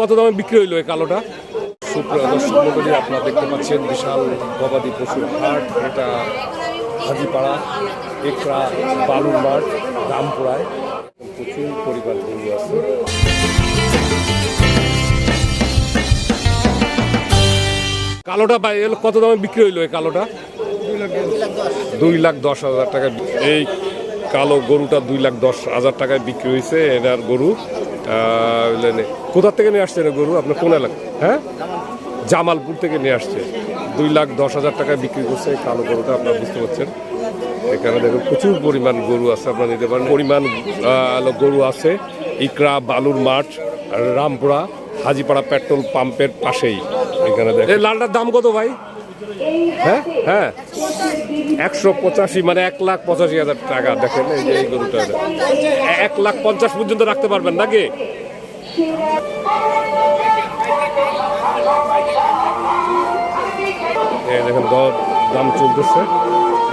কত দামে বিক্রি হইল এই কালোটা? সুপ্রিয় দর্শক আপনারা দেখতে পাচ্ছেন বিশাল গবাদি পশুর হাট। এটা হাজিপাড়া, একরা বালুর মাঠ রামপুরায়। প্রচুর পরিবার গরু আছে। কালোটা কত দামে বিক্রি হইল এই কালোটা? দুই লাখ দশ হাজার টাকা। এই কালো গরুটা দুই লাখ দশ হাজার টাকায় বিক্রি হয়েছে এটার গরু আহ, হইলেন, কোথা থেকে নিয়ে আসছেন এই গরু? আপনার কোন এলাকা? হ্যাঁ? জামালপুর থেকে নিয়ে আসছে। দুই লাখ দশ হাজার টাকায় বিক্রি করছে কালো গরুটা আপনারা বুঝতে পারছেন। এখানে দেখুন প্রচুর পরিমাণ গরু আছে আপনারা নিতে পারেন। পরিমাণ গরু আছে। ইকরা বালুর মাঠ রামপুরা হাজিপাড়া পেট্রোল পাম্পের পাশেই। এখানে দেখেন। লালটার দাম কত ভাই? হ্যাঁ? হ্যাঁ। একশো পঁচাশি মানে এক লাখ পঁচাশি হাজার টাকা, দেখেন এই যে এই এক লাখ পঞ্চাশ পর্যন্ত রাখতে পারবেন নাকি? এই দেখেন, দর, দাম চলতেছে।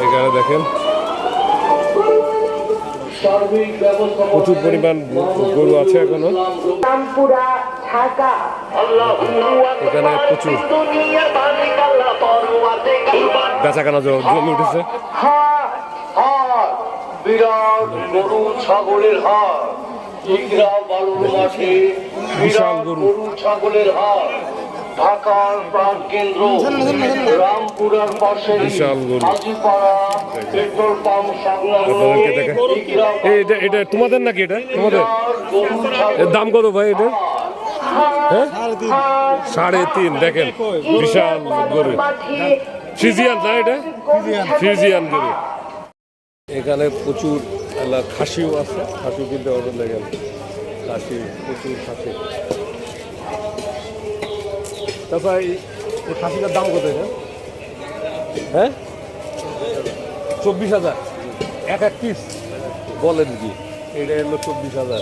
এখানে দেখেন, প্রচুর পরিমাণ গরু আছে এখনও। এখানে প্রচুর বেচা কেনা জমি উঠেছে। বিরাট গরু। ছাগলের হাট ইগরা বালুর মাঠে বিরাট গরু। গরু ছাগলের হাট ঢাকার প্রাণ কেন্দ্র রামপুরার পাশে বিশাল গরু। হাজিপাড়া পেট্রোল পাম্প সংলগ্ন আপনাদেরকে দেখেন ইগরা এই এটা এটা তোমাদের নাকি এটা? তোমাদের? দাম কত ভাই এটা? সাড়ে তিন। দেখেন বিশাল গরু। মাঠে ফ্রিজিয়ান না এটা? ফ্রিজিয়ান। গরু। এখানে প্রচুর খাসিও আছে। খাসি কিনতে পারবেন দেখেন খাসি প্রচুর খাসি। তাছাড়া এই এই খাসিটার দাম কত হ্যাঁ? চব্বিশ হাজার। এক এক পিস বলেন কি? এটা হলো চব্বিশ হাজার।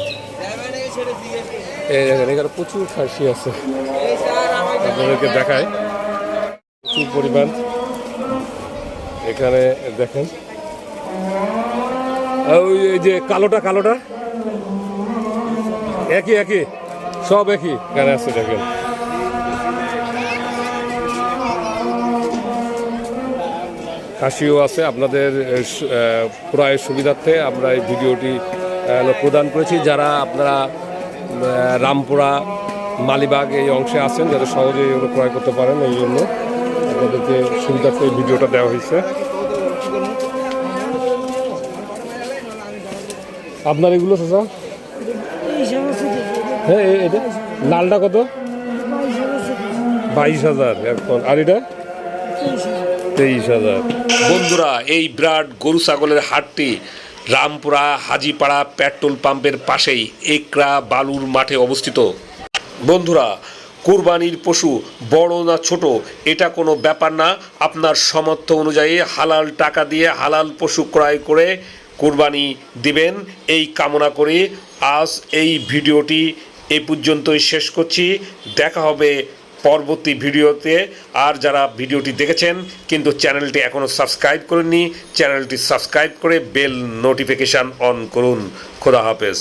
এই এখানে প্রচুর খাসি আছে। আপনাদেরকে দেখায় প্রচুর পরিমাণ। এখানে দেখেন। ওই যে কালোটা কালোটা? একই একই। সব একই। এখানে আছে, দেখেন। খাসিও আছে। আপনাদের ক্রয়ের সুবিধার্থে আমরা এই ভিডিওটি প্রদান করেছি। যারা আপনারা রামপুরা মালিবাগ এই অংশে আছেন যাতে সহজেই এগুলো ক্রয় করতে পারেন এই জন্য। আপনাদেরকে সুবিধার্থে এই ভিডিওটা দেওয়া হয়েছে। আপনার এগুলো চাচা? হ্যাঁ এটা? লালটা কত? বাইশ হাজার এখন। আর এটা? তেইশ হাজার। বন্ধুরা এই বিরাট গরু ছাগলের হাটটি রামপুরা, হাজিপাড়া পেট্রোল পাম্পের পাশেই একরা বালুর মাঠে অবস্থিত। বন্ধুরা, কুরবানির পশু বড় না ছোট, এটা কোনো ব্যাপার না। আপনার সামর্থ্য অনুযায়ী হালাল টাকা দিয়ে হালাল পশু ক্রয় করে কুরবানি দিবেন। এই কামনা করে। আজ এই ভিডিওটি এ পর্যন্তই শেষ করছি। দেখা হবে পরবর্তী ভিডিওতে আর যারা ভিডিওটি দেখেছেন, কিন্তু চ্যানেলটি এখনও সাবস্ক্রাইব করেননি, চ্যানেলটি সাবস্ক্রাইব করে বেল নোটিফিকেশান অন করুন। খোদা হাফেজ।